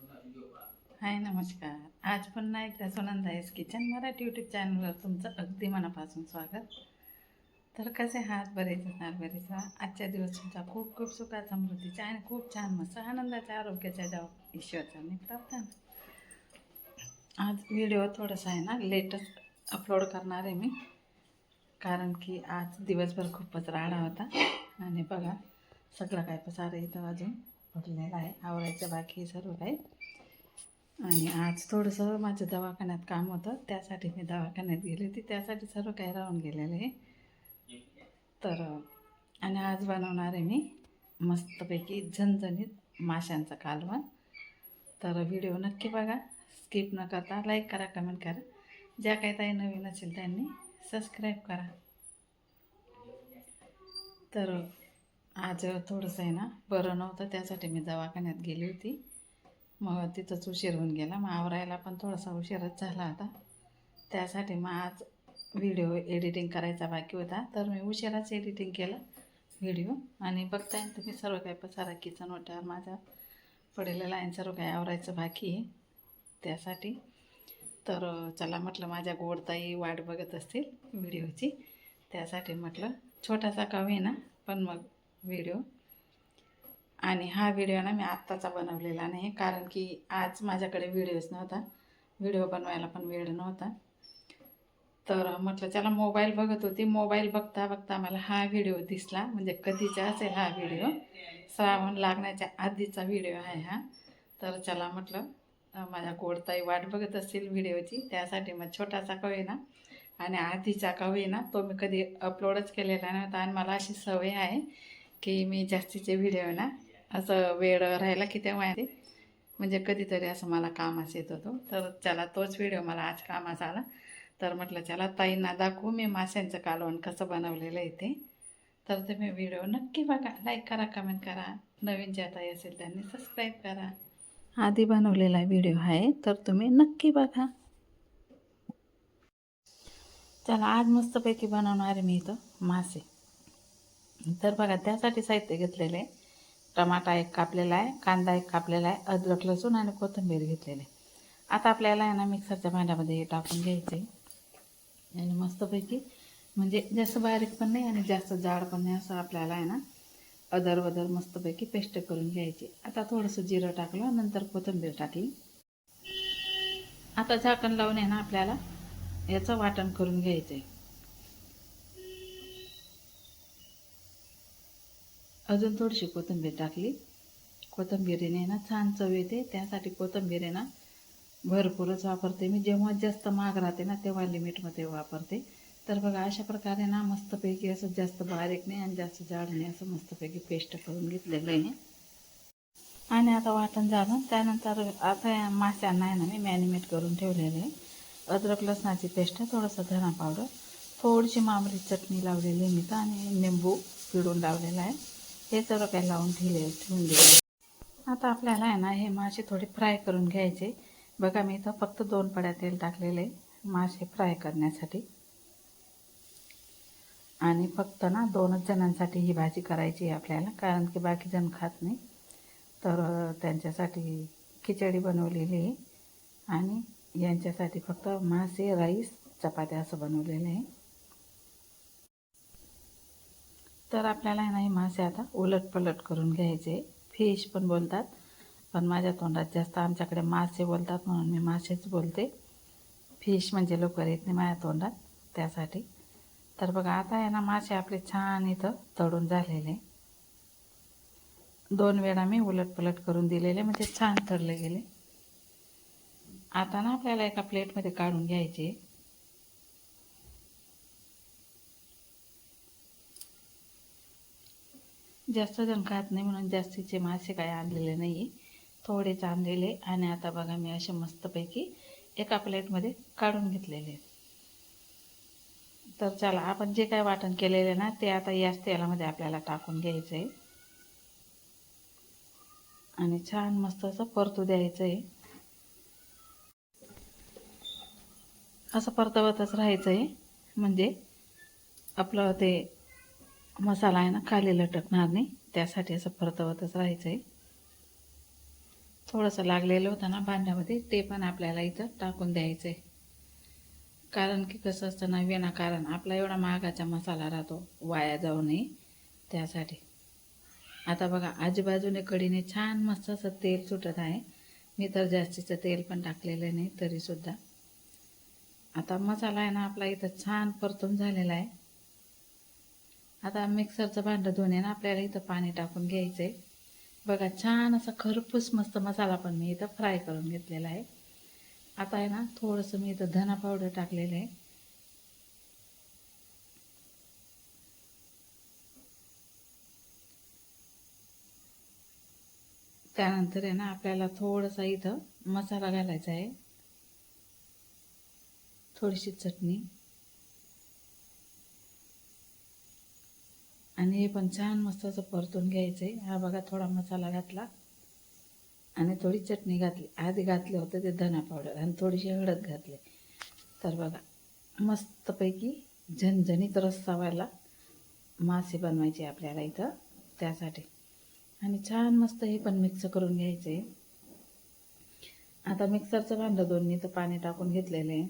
हाय नमस्कार. आज पुन्हा एकदा Sunanda S kitchen Marathi YouTube चॅनलवर तुमचं अगदी मनापासून स्वागत. तर कसे हात बरेच असणार बरेच आजच्या दिवस तुमचा खूप खूप सुखाचा समृद्धीचा आणि खूप छान मस्त आनंदाच्या आरोग्याच्या जाव ईश्वरचा. मी प्रार्थना. आज व्हिडिओ थोडासा आहे ना लेटेस्ट अपलोड करणार आहे मी. कारण की आज दिवसभर खूपच राडा होता. आणि बघा सगळं काय पसार येतं अजून. म्हणजे पडलेलं आहे आवरायचं बाकी सर्व काही आणि आज थोडंसं माझं दवाखान्यात काम होतं त्यासाठी मी दवाखान्यात गेली होती त्यासाठी सर्व काही राहून गेलेलं आहे. तर आणि आज बनवणार आहे मी मस्तपैकी झणझणीत माशांचं कालवण. तर व्हिडिओ नक्की बघा स्किप न करता लाईक करा कमेंट करा. ज्या काही ताई नवीन असेल त्यांनी सबस्क्राईब करा. तर आज थोडंसं आहे ना बरं नव्हतं त्यासाठी मी दवाखान्यात गेली होती. मग तिथंच उशीर होऊन गेला. मग आवरायला पण थोडासा उशीरच झाला होता त्यासाठी मग आज व्हिडिओ एडिटिंग करायचा बाकी होता. तर मी उशिराच एडिटिंग केलं व्हिडिओ. आणि बघताय तुम्ही सर्व काही पसारा किचन वाट्यावर माझा पडलेला आहे सर्व काही आवरायचं बाकी आहे. त्यासाठी. तर चला म्हटलं माझ्या गोडताई वाट बघत असतील व्हिडिओची. त्यासाठी म्हटलं छोटासा कवी ना पण मग व्हिडिओ आणि हा व्हिडिओ ना मी आत्ताचा बनवलेला नाही कारण की आज माझ्याकडे व्हिडिओच नव्हता. व्हिडिओ बनवायला पण वेळ नव्हता. तर म्हटलं चला मोबाईल बघत होती. मोबाईल बघता बघता मला हा व्हिडिओ दिसला. म्हणजे कधीचा असेल हा व्हिडिओ श्रावण लागण्याच्या आधीचा व्हिडिओ आहे हा. तर चला म्हटलं माझ्या गोडताई वाट बघत असतील व्हिडिओची त्यासाठी मग छोटासा कवी ना आणि आधीचा कवी ना तो मी कधी अपलोडच केलेला नव्हता. आणि मला अशी सवय आहे की मी जास्तीचे व्हिडिओ ना असं वेळ राहिला की तेव्हा ते म्हणजे कधीतरी असं मला कामास येत होतो. तर चला तोच व्हिडिओ मला आज कामास आला. तर म्हटलं चला ताईंना दाखवू. मी माशांचं कालवण कसं बनवलेलं आहे ते. तर तुम्ही व्हिडिओ नक्की बघा. लाईक करा कमेंट करा. नवीन ज्या ताई असेल त्यांनी सबस्क्राईब करा. आधी बनवलेला व्हिडिओ आहे तर तुम्ही नक्की बघा. चला आज मस्तपैकी बनवणार मी इथं मासे. तर बघा त्यासाठी साहित्य घेतलेलं आहे. टमाटा एक कापलेला आहे कांदा एक कापलेला आहे अद्रक लसूण आणि कोथिंबीर घेतलेले आता आपल्याला आहे ना मिक्सरच्या भांड्यामध्ये हे टाकून घ्यायचं. आहे आणि मस्तपैकी म्हणजे जास्त बारीक पण नाही आणि जास्त जाड पण नाही असं आपल्याला आहे ना अदर वदर मस्तपैकी पेस्ट करून घ्यायची. आता थोडंसं जिरं टाकलं नंतर कोथिंबीर टाकली. आता झाकण लावून आहे ना आपल्याला याचं वाटण करून घ्यायचं आहे अजून थोडीशी कोथिंबीर टाकली. कोथिंबीरीने ना छान चव येते. त्यासाठी कोथिंबीर आहे ना भरपूरच वापरते. मी जेव्हा जास्त महाग राहते ना तेव्हा लिमिटमध्ये वापरते. तर बघा अशा प्रकारे ना मस्तपैकी असं जास्त बारीक नाही आणि जास्त जाड नाही असं मस्तपैकी पेस्ट करून घेतलेलं आहे. आणि आता वाटण झालं. त्यानंतर आता माश्यांना आहे ना मी मॅनिमेट करून ठेवलेलं आहे. अद्रक लसणाची पेस्ट थोडंसं धना पावडर थोडीशी मामरी चटणी लावलेली आहे मी तर आणि निंबू पिळून लावलेला आहे. हे सर्व काही लावून ठेवले ठेवून दिले. आता आपल्याला आहे ना हे मासे थोडे फ्राय करून घ्यायचे. बघा मी इथं फक्त दोन पड्या तेल टाकलेले मासे फ्राय करण्यासाठी. आणि फक्त ना दोनच जणांसाठी ही भाजी करायची आहे आपल्याला कारण की बाकी जण खात नाही. तर त्यांच्यासाठी खिचडी बनवलेली आहे. आणि यांच्यासाठी फक्त मासे राईस चपात्या असं बनवलेलं आहे. तर आपल्याला आहे ना हे मासे आता उलट पलट करून घ्यायचे. फिश पण बोलतात पण माझ्या तोंडात जास्त आमच्याकडे मासे बोलतात म्हणून मी मासेच बोलते. फिश म्हणजे लवकर येत नाही माझ्या तोंडात त्यासाठी. तर बघा आता आहे ना मासे आपले छान इथं तळून झालेले. दोन वेळा मी उलटपलट करून दिलेले म्हणजे छान तळले गेले. आता ना आपल्याला एका प्लेटमध्ये काढून घ्यायचे. जास्त जण खात नाही म्हणून जास्तीचे मासे काय आणलेले नाही थोडेच आणलेले आणि आता बघा मी असे मस्तपैकी एका प्लेटमध्ये काढून घेतलेले तर चला आपण जे काय वाटण केलेले ना ते आता याच तेलामध्ये आपल्याला टाकून घ्यायचं आहे. आणि छान मस्त असं परतू द्यायचं आहे. असं परतवतच राहायचं आहे. म्हणजे आपलं ते मसाला आहे ना खाली लटकणार नाही. त्यासाठी असं परतवतच राहायचं आहे थोडंसं लागलेलं होतं ना भांड्यामध्ये ते पण आपल्याला इथं टाकून द्यायचं आहे कारण की कसं असतं ना विनाकारण आपला एवढा महागाचा मसाला राहतो वाया जाऊ नये त्यासाठी. आता बघा आजूबाजूने कडीने छान मस्त असं तेल सुटत आहे. मी तर जास्तीचं तेल पण टाकलेलं नाही तरीसुद्धा. आता मसाला आहे ना आपला इथं छान परतून झालेला आहे. आता मिक्सरचं भांडं धुवून आहे ना आपल्याला इथं पाणी टाकून घ्यायचं आहे बघा छान असा खरपूस मस्त मसाला पण मी इथं फ्राय करून घेतलेला आहे. आता आहे ना थोडंसं मी इथं धना पावडर टाकलेलं आहे. त्यानंतर आहे ना आपल्याला थोडासा इथं मसाला घालायचा आहे. थोडीशी चटणी. आणि हे पण छान मस्त असं परतून घ्यायचं आहे हा बघा थोडा मसाला घातला. आणि थोडी चटणी घातली. आधी घातले होते ते धना पावडर आणि थोडीशी हळद घातली. तर बघा मस्तपैकी झणझणीत रस्सा व्हायला मासे बनवायचे आपल्याला इथं. त्यासाठी. आणि छान मस्त हे पण मिक्स करून घ्यायचे आता मिक्सरचं भांडं दोन्ही तर पाणी टाकून घेतलेलं आहे.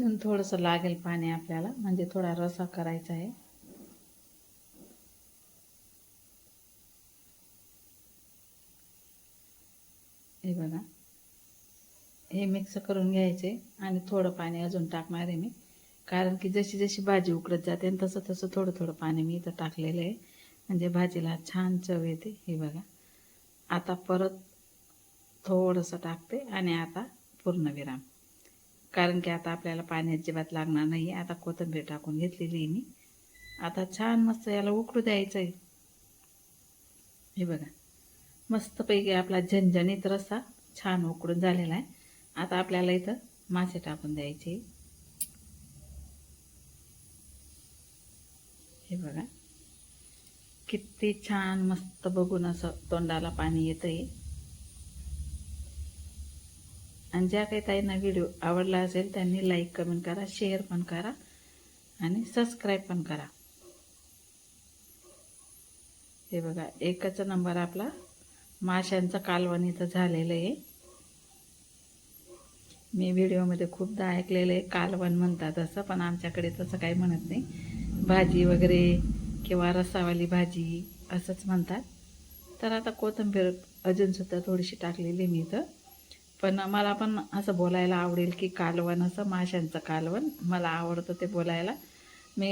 अजून थोडंसं लागेल पाणी आपल्याला म्हणजे थोडा रसा करायचा आहे. हे बघा. हे मिक्स करून घ्यायचे आणि थोडं पाणी अजून टाकणार आहे मी. कारण की जशी जशी भाजी उकडत जाते आणि तसं तसं थोडं थोडं पाणी मी इथं टाकलेलं आहे. म्हणजे भाजीला छान चव येते. हे बघा. आता परत थोडंसं टाकते आणि आता पूर्ण विराम. कारण की आता आपल्याला पाणी अजिबात लागणार नाही. आता कोथिंबीर टाकून घेतलेली आहे मी. आता छान मस्त याला उकडू द्यायचं आहे हे बघा. मस्तपैकी आपला झणझणीत रस्सा छान उकडून झालेला आहे. आता आपल्याला इथं मासे टाकून द्यायचे. हे बघा. किती छान मस्त बघून असं तोंडाला पाणी येतं आहे आणि ज्या काही ताईंना व्हिडिओ आवडला असेल त्यांनी लाईक कमेंट करा शेअर पण करा आणि सबस्क्राईब पण करा. हे बघा एकच नंबर आपला माशांचं कालवण इथं झालेलं आहे. मी व्हिडिओमध्ये खूपदा ऐकलेलं आहे कालवण म्हणतात असं पण आमच्याकडे तसं काही म्हणत नाही. भाजी वगैरे किंवा रसावाली भाजी असंच म्हणतात. तर आता कोथिंबीर अजूनसुद्धा थोडीशी टाकलेली मी इथं. पण मला पण असं बोलायला आवडेल की कालवण असं माशांचं कालवण. मला आवडतं ते बोलायला. मी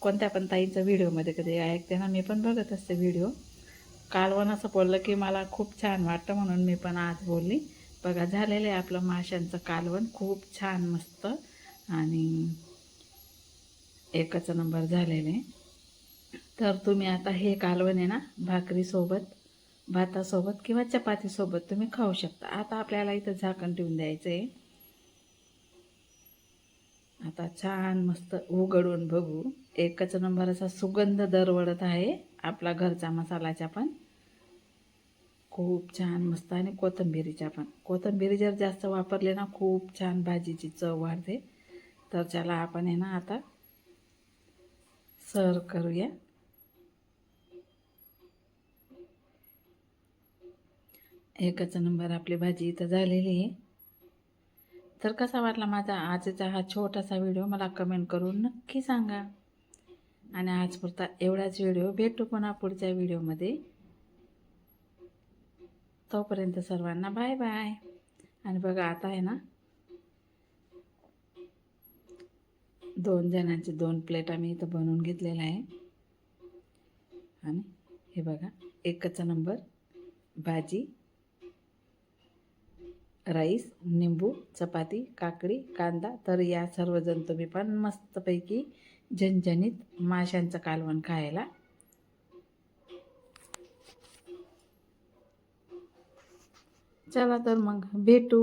कोणत्या पण ताईंच्या व्हिडिओमध्ये कधी ऐकते ना मी पण बघत असते व्हिडिओ. कालवण असं बोललं की मला खूप छान वाटतं म्हणून मी पण आज बोलली. बघा झालेलं आहे आपलं माशांचं कालवण. खूप छान मस्त आणि एकच नंबर झालेले आहे. तर तुम्ही आता हे कालवण आहे ना भाकरीसोबत भातासोबत किंवा चपातीसोबत तुम्ही खाऊ शकता. आता आपल्याला इथं झाकण ठेवून द्यायचं आहे आता छान मस्त उघडून बघू. एकच नंबर असा सुगंध दरवडत आहे आपला घरचा मसालाचा पण. खूप छान मस्त आणि कोथिंबिरीच्या पण. कोथंबीरी जर जास्त वापरले ना खूप छान भाजीची चव वाढते. तर त्याला आपण आहे ना आता सर्व करूया. एकच नंबर आपली भाजी इथं झालेली आहे. तर कसा वाटला माझा आजचा हा छोटासा व्हिडिओ मला कमेंट करून नक्की सांगा. आणि आजपुरता एवढाच व्हिडिओ भेटू पुन्हा पुढच्या व्हिडिओमध्ये. तोपर्यंत सर्वांना बाय बाय. आणि बघा आता आहे ना दोन जणांचे दोन प्लेट आम्ही इथं बनवून घेतलेला आहे. आणि हे बघा एकच नंबर भाजी राईस निंबू चपाती काकडी कांदा तर या सर्वजण तुम्ही पण मस्तपैकी झणझणीत माशांचं कालवण खायला. चला तर मग भेटू.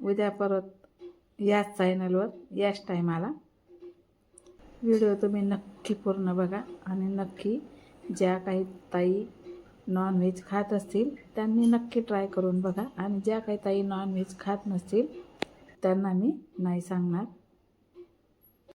उद्या परत याच चॅनलवर याच टायमाला व्हिडिओ तुम्ही नक्की पूर्ण बघा आणि नक्की ज्या काही ताई नॉनव्हेज खात असतील त्यांनी नक्की ट्राय करून बघा. आणि ज्या काही ताई नॉनव्हेज खात नसतील त्यांना मी नाही सांगणार.